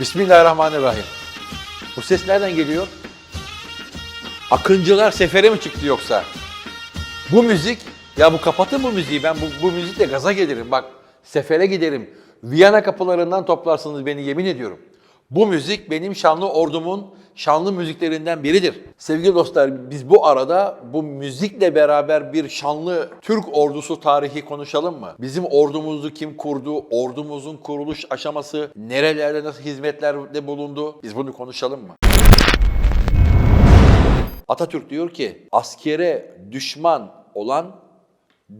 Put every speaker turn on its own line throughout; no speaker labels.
Bismillahirrahmanirrahim. Bu ses nereden geliyor? Akıncılar sefere mi çıktı yoksa? Bu müzik, ya bu kapatın bu müziği ben bu, bu müzikle gaza gelirim bak sefere giderim. Viyana kapılarından toplarsınız beni yemin ediyorum. Bu müzik benim şanlı ordumun şanlı müziklerinden biridir. Sevgili dostlar biz bu arada bu müzikle beraber bir şanlı Türk ordusu tarihi konuşalım mı? Bizim ordumuzu kim kurdu? Ordumuzun kuruluş aşaması nerelerde nasıl hizmetlerde bulundu? Biz bunu konuşalım mı? Atatürk diyor ki askere düşman olan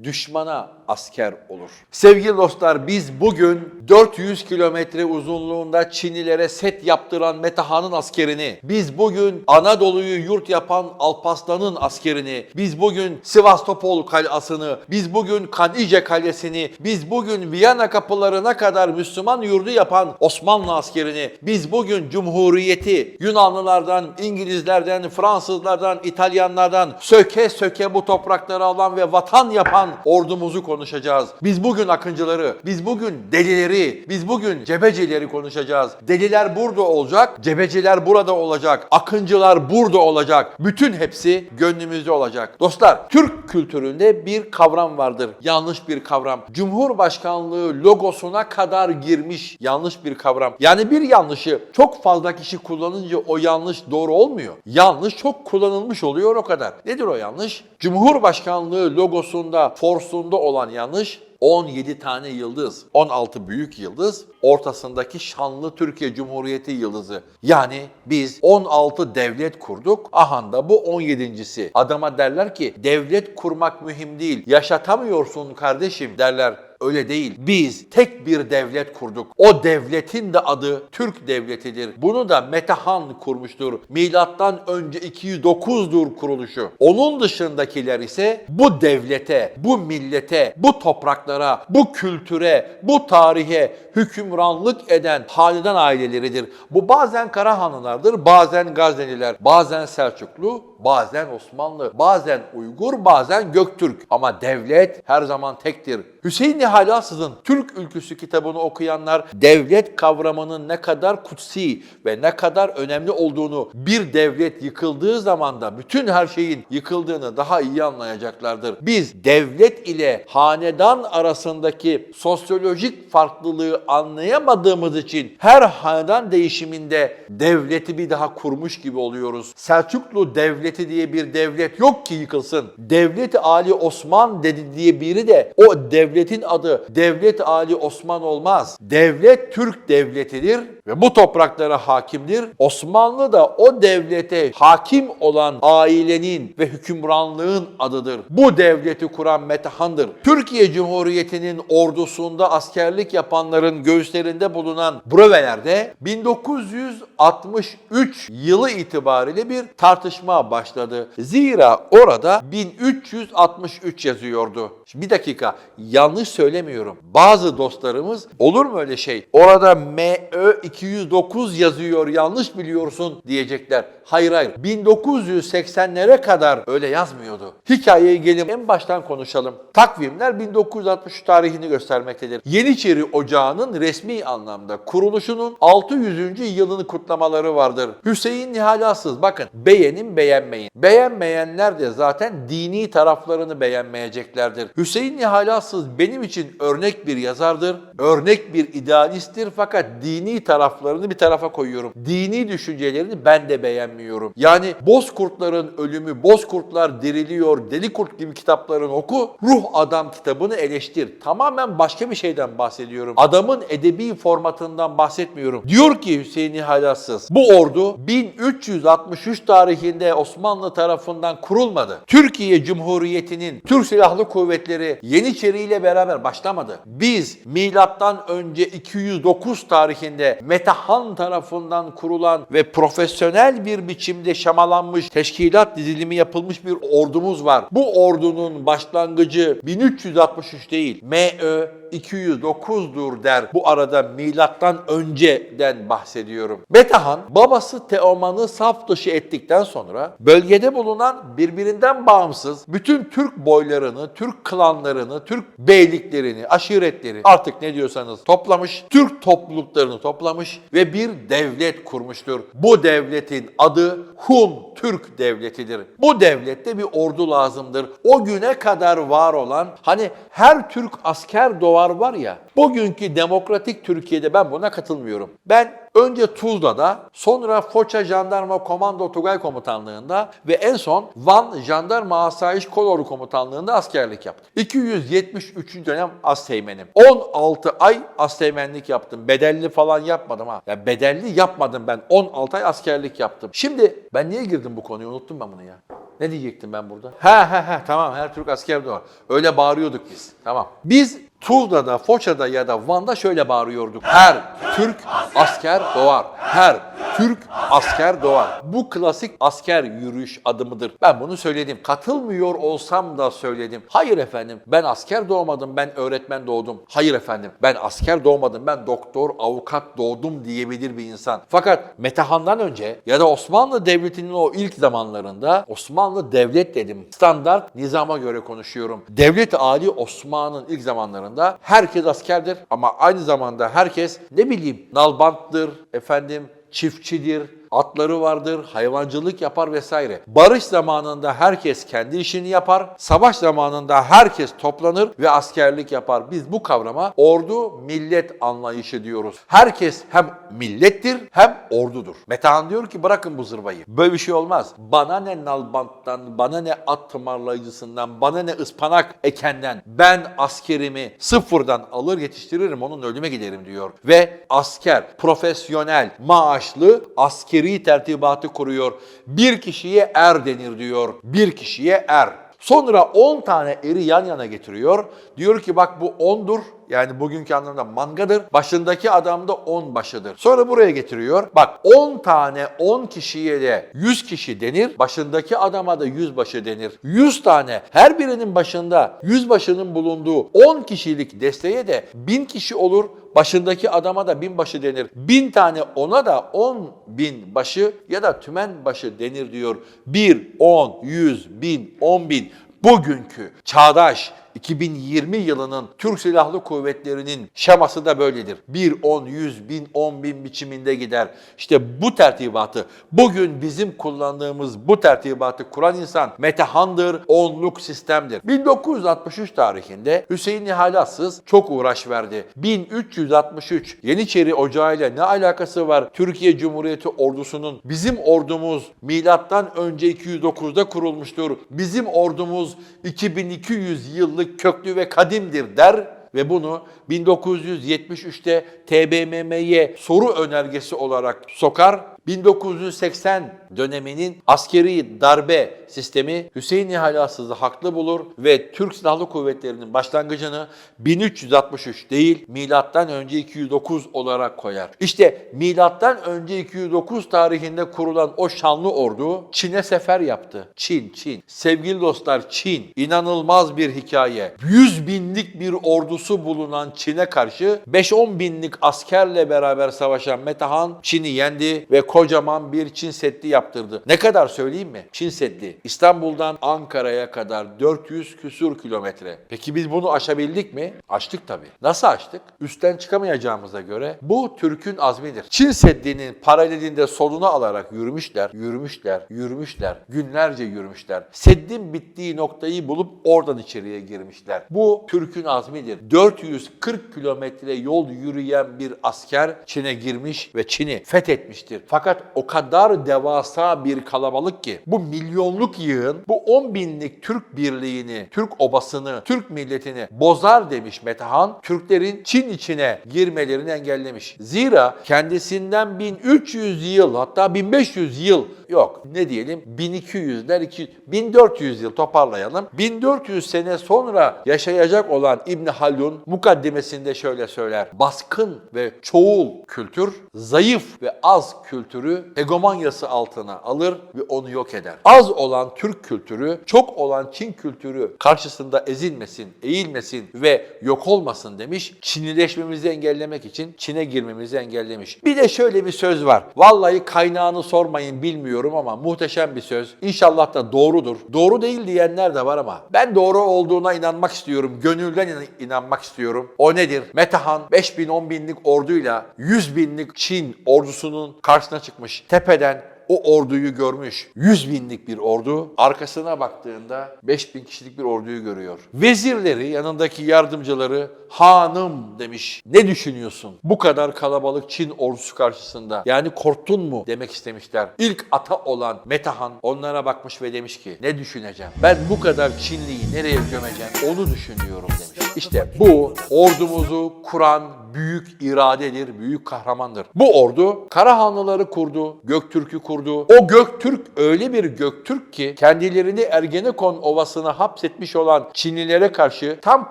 düşmana asker olur. Sevgili dostlar biz bugün 400 kilometre uzunluğunda Çinlilere set yaptıran Metahan'ın askerini, biz bugün Anadolu'yu yurt yapan Alparslan'ın askerini, biz bugün Sivastopol kalasını, biz bugün Kanice kalesini, biz bugün Viyana kapılarına kadar Müslüman yurdu yapan Osmanlı askerini, biz bugün Cumhuriyeti Yunanlılardan, İngilizlerden, Fransızlardan, İtalyanlardan söke söke bu toprakları alan ve vatan yapan ordumuzu konuşacağız. Biz bugün akıncıları, biz bugün delileri, biz bugün cebecileri konuşacağız. Deliler burada olacak, cebeciler burada olacak, akıncılar burada olacak. Bütün hepsi gönlümüzde olacak. Dostlar, Türk kültüründe bir kavram vardır. Yanlış bir kavram. Cumhurbaşkanlığı logosuna kadar girmiş yanlış bir kavram. Yani bir yanlışı çok fazla kişi kullanınca o yanlış doğru olmuyor. Yanlış çok kullanılmış oluyor o kadar. Nedir o yanlış? Cumhurbaşkanlığı logosunda, forsunda olan yanlış 17 tane yıldız, 16 büyük yıldız, ortasındaki şanlı Türkiye Cumhuriyeti yıldızı. Yani biz 16 devlet kurduk, aha da bu 17.si. Adama derler ki devlet kurmak mühim değil, yaşatamıyorsun kardeşim derler. Öyle değil. Biz tek bir devlet kurduk. O devletin de adı Türk Devleti'dir. Bunu da Metehan kurmuştur. Milattan önce 209'dur kuruluşu. Onun dışındakiler ise bu devlete, bu millete, bu topraklara, bu kültüre, bu tarihe hükümranlık eden hanedan aileleridir. Bu bazen Karahanlılardır, bazen Gazneliler, bazen Selçuklu, bazen Osmanlı, bazen Uygur, bazen Göktürk. Ama devlet her zaman tektir. Hüseyin Nihal Asız'ın Türk Ülküsü kitabını okuyanlar devlet kavramının ne kadar kutsi ve ne kadar önemli olduğunu bir devlet yıkıldığı zaman da bütün her şeyin yıkıldığını daha iyi anlayacaklardır. Biz devlet ile hanedan arasındaki sosyolojik farklılığı anlayamadığımız için her hanedan değişiminde devleti bir daha kurmuş gibi oluyoruz. Selçuklu devleti diye bir devlet yok ki yıkılsın. Devlet Ali Osman dedi diye biri de o devletin adı Devlet Ali Osman olmaz. Devlet Türk devletidir ve bu topraklara hakimdir. Osmanlı da o devlete hakim olan ailenin ve hükümranlığın adıdır. Bu devleti kuran Metehan'dır. Türkiye Cumhuriyeti'nin ordusunda askerlik yapanların göğüslerinde bulunan brevelerde 1963 yılı itibariyle bir tartışma başladı. Zira orada 1363 yazıyordu. Şimdi bir dakika yanlış söylemiyorum. Bazı dostlarımız olur mu öyle şey? Orada MÖ 209 yazıyor yanlış biliyorsun diyecekler. Hayır hayır 1980'lere kadar öyle yazmıyordu. Hikayeyi gelin en baştan konuşalım. Takvimler 1963 tarihini göstermektedir. Yeniçeri Ocağı'nın resmi anlamda kuruluşunun 600. yılını kutlamaları vardır. Hüseyin Nihal Asız bakın beğenin beğenmeyin. Beğenmeyenler de zaten dini taraflarını beğenmeyeceklerdir. Hüseyin Nihal Asız benim için örnek bir yazardır. Örnek bir idealisttir fakat dini taraflarını bir tarafa koyuyorum. Dini düşüncelerini ben de beğenmiyorum. Yani Bozkurtların ölümü, Bozkurtlar diriliyor, Deli Kurt gibi kitaplarını oku. Ruh Adam kitabını eleştir. Tamamen başka bir şeyden bahsediyorum. Adamın edebi formatından bahsetmiyorum. Diyor ki Hüseyin Nihal Assız, bu ordu 1363 tarihinde Osmanlı tarafından kurulmadı. Türkiye Cumhuriyeti'nin Türk Silahlı Kuvvetleri Yeniçeri ile beraber başlamadı. Biz milattan önce 209 tarihinde Metahan tarafından kurulan ve profesyonel bir biçimde şamalanmış, teşkilat dizilimi yapılmış bir ordumuz var. Bu ordunun başlangıcı 1363 değil, MÖ 209'dur der. Bu arada milattan önceden bahsediyorum. Metahan babası Teoman'ı saf dışı ettikten sonra bölgede bulunan birbirinden bağımsız bütün Türk boylarını, Türk klanlarını, Türk beyliklerini milletlerini, aşiretleri artık ne diyorsanız toplamış, Türk topluluklarını toplamış ve bir devlet kurmuştur. Bu devletin adı Hun Türk Devleti'dir. Bu devlette bir ordu lazımdır. O güne kadar var olan hani her Türk asker doğar var ya bugünkü demokratik Türkiye'de ben buna katılmıyorum. Ben önce Tuzla'da sonra Foça Jandarma Komando Tugay Komutanlığı'nda ve en son Van Jandarma Asayiş Koloru Komutanlığı'nda askerlik yaptım. 273. dönem asteğmenim. 16 ay asteğmenlik yaptım. Bedelli falan yapmadım ha. Ya bedelli yapmadım ben. 16 ay askerlik yaptım. Şimdi ben niye girdim bu konuya? Unuttum ben bunu ya. Ne diyecektim ben burada? Ha ha ha tamam her Türk asker doğar. Öyle bağırıyorduk biz. Tamam. Biz Tuzla'da, Foça'da ya da Van'da şöyle bağırıyorduk. Her Türk asker doğar. Her Türk asker doğar. Bu klasik asker yürüyüş adımıdır. Ben bunu söyledim. Katılmıyor olsam da söyledim. Hayır efendim ben asker doğmadım, ben öğretmen doğdum. Hayır efendim ben asker doğmadım, ben doktor, avukat doğdum diyebilir bir insan. Fakat Metehan'dan önce ya da Osmanlı Devleti'nin o ilk zamanlarında Osmanlı devlet dedim. Standart nizama göre konuşuyorum. Devlet-i Ali Osman'ın ilk zamanlarında herkes askerdir ama aynı zamanda herkes ne bileyim nalbanttır, efendim çiftçidir, atları vardır, hayvancılık yapar vesaire. Barış zamanında herkes kendi işini yapar, savaş zamanında herkes toplanır ve askerlik yapar. Biz bu kavrama ordu millet anlayışı diyoruz. Herkes hem millettir hem ordudur. Metehan diyor ki bırakın bu zırvayı. Böyle bir şey olmaz. Bana ne nalbanttan, bana ne at tımarlayıcısından, bana ne ıspanak ekenden ben askerimi sıfırdan alır yetiştiririm onun ölüme giderim diyor. Ve asker profesyonel, maaşlı askeri tertibatı kuruyor. Bir kişiye er denir diyor. Bir kişiye er. Sonra 10 tane eri yan yana getiriyor. Diyor ki bak bu 10'dur. Yani bugünkü anlamda mangadır. Başındaki adam da 10 başıdır. Sonra buraya getiriyor. Bak 10 tane 10 kişiye de 100 kişi denir. Başındaki adama da 100 başı denir. 100 tane her birinin başında 100 başının bulunduğu 10 kişilik desteğe de 1000 kişi olur. Başındaki adama da bin başı denir. Bin tane ona da on bin başı ya da tümen başı denir diyor. Bir, on, yüz, bin, on bin. Bugünkü çağdaş 2020 yılının Türk Silahlı Kuvvetleri'nin şeması da böyledir. 1, 10, 100, 1000, 10 bin biçiminde gider. İşte bu tertibatı, bugün bizim kullandığımız bu tertibatı kuran insan Metehan'dır, onluk sistemdir. 1963 tarihinde Hüseyin Nihalatsız çok uğraş verdi. 1363 Yeniçeri Ocağı ile ne alakası var Türkiye Cumhuriyeti ordusunun? Bizim ordumuz milattan önce 209'da kurulmuştur. Bizim ordumuz 2200 yıllık köklü ve kadimdir der ve bunu 1973'te TBMM'ye soru önergesi olarak sokar. 1980 döneminin askeri darbe sistemi Hüseyin Nihalasız'ı haklı bulur ve Türk Silahlı Kuvvetleri'nin başlangıcını 1363 değil milattan önce 209 olarak koyar. İşte milattan önce 209 tarihinde kurulan o şanlı ordu Çin'e sefer yaptı. Çin, Çin. Sevgili dostlar Çin inanılmaz bir hikaye. 100 binlik bir ordusu bulunan Çin'e karşı 5-10 binlik askerle beraber savaşan Metehan Çin'i yendi ve kocaman bir Çin Seddi yaptırdı. Ne kadar söyleyeyim mi? Çin Seddi. İstanbul'dan Ankara'ya kadar 400 küsur kilometre. Peki biz bunu aşabildik mi? Aştık tabii. Nasıl aştık? Üstten çıkamayacağımıza göre bu Türk'ün azmidir. Çin Seddi'nin paralelinde soluna alarak yürümüşler, yürümüşler, yürümüşler, günlerce yürümüşler. Seddin bittiği noktayı bulup oradan içeriye girmişler. Bu Türk'ün azmidir. 440 kilometre yol yürüyen bir asker Çin'e girmiş ve Çin'i fethetmiştir. Fakat o kadar devasa bir kalabalık ki bu milyonluk yığın bu 10 binlik Türk birliğini, Türk obasını, Türk milletini bozar demiş Metehan. Türklerin Çin içine girmelerini engellemiş. Zira kendisinden 1300 yıl hatta 1500 yıl yok ne diyelim 1200'ler 200, 1400 yıl toparlayalım. 1400 sene sonra yaşayacak olan İbn Haldun mukaddimesinde şöyle söyler. Baskın ve çoğul kültür, zayıf ve az kültür kültürü hegemonyası altına alır ve onu yok eder. Az olan Türk kültürü, çok olan Çin kültürü karşısında ezilmesin, eğilmesin ve yok olmasın demiş. Çinileşmemizi engellemek için Çin'e girmemizi engellemiş. Bir de şöyle bir söz var. Vallahi kaynağını sormayın bilmiyorum ama muhteşem bir söz. İnşallah da doğrudur. Doğru değil diyenler de var ama ben doğru olduğuna inanmak istiyorum. Gönülden inan- inanmak istiyorum. O nedir? Metehan 5 bin 10 binlik orduyla 100 binlik Çin ordusunun karşısına çıkmış. Tepeden o orduyu görmüş. 100 binlik bir ordu. Arkasına baktığında 5 bin kişilik bir orduyu görüyor. Vezirleri, yanındaki yardımcıları hanım demiş. Ne düşünüyorsun? Bu kadar kalabalık Çin ordusu karşısında. Yani korktun mu demek istemişler. İlk ata olan Metahan onlara bakmış ve demiş ki ne düşüneceğim? Ben bu kadar Çinliyi nereye gömeceğim? Onu düşünüyorum demiş. İşte bu ordumuzu kuran büyük iradedir, büyük kahramandır. Bu ordu Karahanlıları kurdu, Göktürk'ü kurdu. O Göktürk öyle bir Göktürk ki kendilerini Ergenekon Ovası'na hapsetmiş olan Çinlilere karşı tam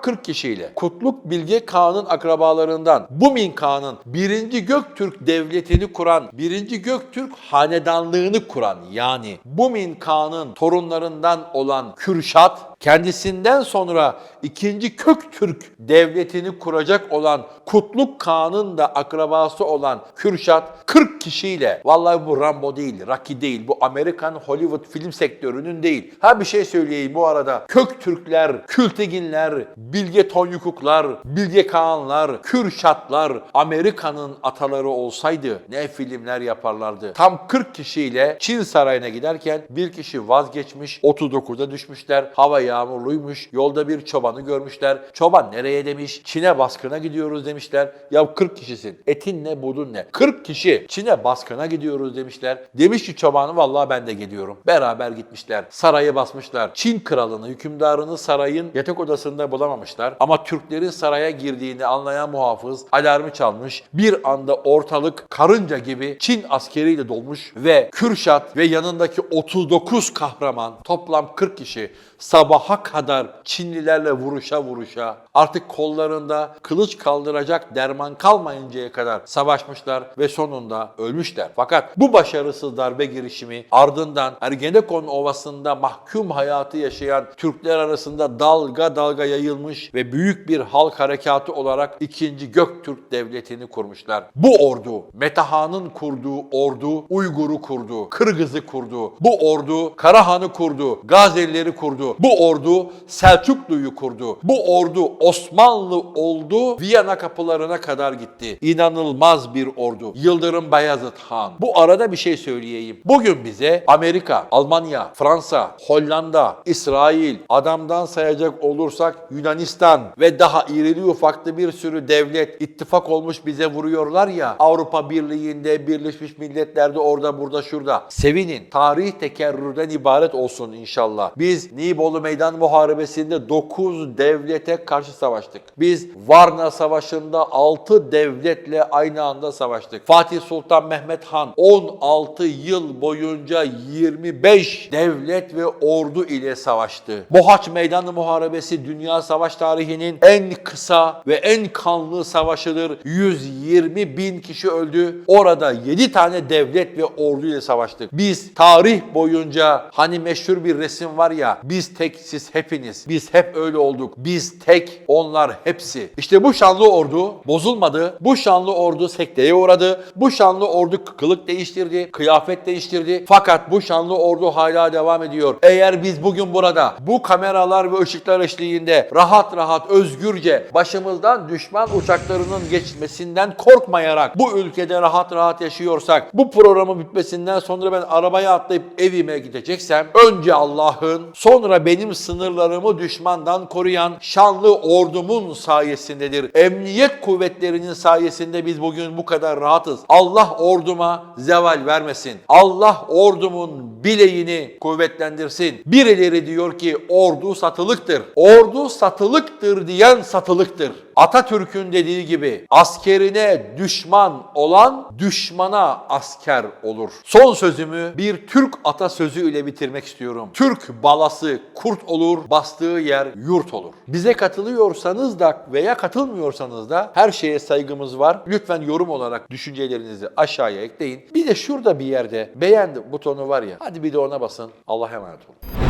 40 kişiyle Kutluk Bilge Kağan'ın akrabalarından Bumin Kağan'ın 1. Göktürk devletini kuran, 1. Göktürk hanedanlığını kuran yani Bumin Kağan'ın torunlarından olan Kürşat kendisinden sonra ikinci Köktürk devletini kuracak olan Kutluk Kağan'ın da akrabası olan Kürşat 40 kişiyle vallahi bu Rambo değil, Rocky değil, bu Amerikan Hollywood film sektörünün değil. Ha bir şey söyleyeyim bu arada. Köktürkler, Külteginler, Bilge Tonyukuklar, Bilge Kağanlar, Kürşatlar Amerika'nın ataları olsaydı ne filmler yaparlardı. Tam 40 kişiyle Çin sarayına giderken bir kişi vazgeçmiş, 39'da düşmüşler. Hava yağmurluymuş. Yolda bir çobanı görmüşler. Çoban nereye demiş? Çin'e baskına gidiyoruz demişler. Ya 40 kişisin. Etin ne, budun ne? 40 kişi Çin'e baskına gidiyoruz demişler. Demiş ki çobanı vallahi ben de geliyorum. Beraber gitmişler. Sarayı basmışlar. Çin kralını, hükümdarını sarayın yatak odasında bulamamışlar. Ama Türklerin saraya girdiğini anlayan muhafız alarmı çalmış. Bir anda ortalık karınca gibi Çin askeriyle dolmuş ve Kürşat ve yanındaki 39 kahraman toplam 40 kişi sabaha kadar Çinlilerle vuruşa vuruşa artık kollarında kılıç kaldıracak derman kalmayıncaya kadar savaşmışlar ve sonunda ölmüşler. Fakat bu başarısız darbe girişimi ardından Ergenekon Ovası'nda mahkum hayatı yaşayan Türkler arasında dalga dalga yayılmış ve büyük bir halk harekatı olarak 2. Göktürk Devleti'ni kurmuşlar. Bu ordu Metahan'ın kurduğu ordu Uygur'u kurdu, Kırgız'ı kurdu. Bu ordu Karahan'ı kurdu, Gazelileri kurdu. Bu ordu Selçuklu'yu kurdu. Bu ordu Osmanlı oldu, Viyana kapılarına kadar gitti. İnanılmaz bir ordu. Yıldırım Bayezid Han. Bu arada bir şey söyleyeyim. Bugün bize Amerika, Almanya, Fransa, Hollanda, İsrail, adamdan sayacak olursak Yunanistan ve daha irili ufaklı bir sürü devlet ittifak olmuş bize vuruyorlar ya Avrupa Birliği'nde, Birleşmiş Milletler'de orada burada şurada. Sevinin. Tarih tekerrürden ibaret olsun inşallah. Biz Nibolu Meydan Muharebesi'nde 9 devlete karşı savaştık. Biz Varna Savaşı'nda 6 devletle aynı anda savaştık. Fatih Sultan Mehmet Han 16 yıl boyunca 25 devlet ve ordu ile savaştı. Mohaç Meydan Muharebesi dünya savaş tarihinin en kısa ve en kanlı savaşıdır. 120 bin kişi öldü. Orada 7 tane devlet ve ordu ile savaştık. Biz tarih boyunca hani meşhur bir resim var ya biz tek siz hepiniz. Biz hep öyle olduk. Biz tek onlar hepsi. İşte bu şanlı ordu bozulmadı. Bu şanlı ordu sekteye uğradı. Bu şanlı ordu kılık değiştirdi, kıyafet değiştirdi. Fakat bu şanlı ordu hala devam ediyor. Eğer biz bugün burada bu kameralar ve ışıklar eşliğinde rahat rahat özgürce başımızdan düşman uçaklarının geçmesinden korkmayarak bu ülkede rahat rahat yaşıyorsak bu programın bitmesinden sonra ben arabaya atlayıp evime gideceksem önce Allah'ın sonra benim sınırlarımı düşmandan koruyan şanlı ordumun sayesindedir. Emniyet kuvvetlerinin sayesinde biz bugün bu kadar rahatız. Allah orduma zeval vermesin. Allah ordumun bileğini kuvvetlendirsin. Birileri diyor ki ordu satılıktır. Ordu satılıktır diyen satılıktır. Atatürk'ün dediği gibi askerine düşman olan düşmana asker olur. Son sözümü bir Türk atasözüyle bitirmek istiyorum. Türk balası kurt olur, bastığı yer yurt olur. Bize katılıyorsanız da veya katılmıyorsanız da her şeye saygımız var. Lütfen yorum olarak düşüncelerinizi aşağıya ekleyin. Bir de şurada bir yerde beğen butonu var ya. Hadi bir de ona basın. Allah'a emanet olun.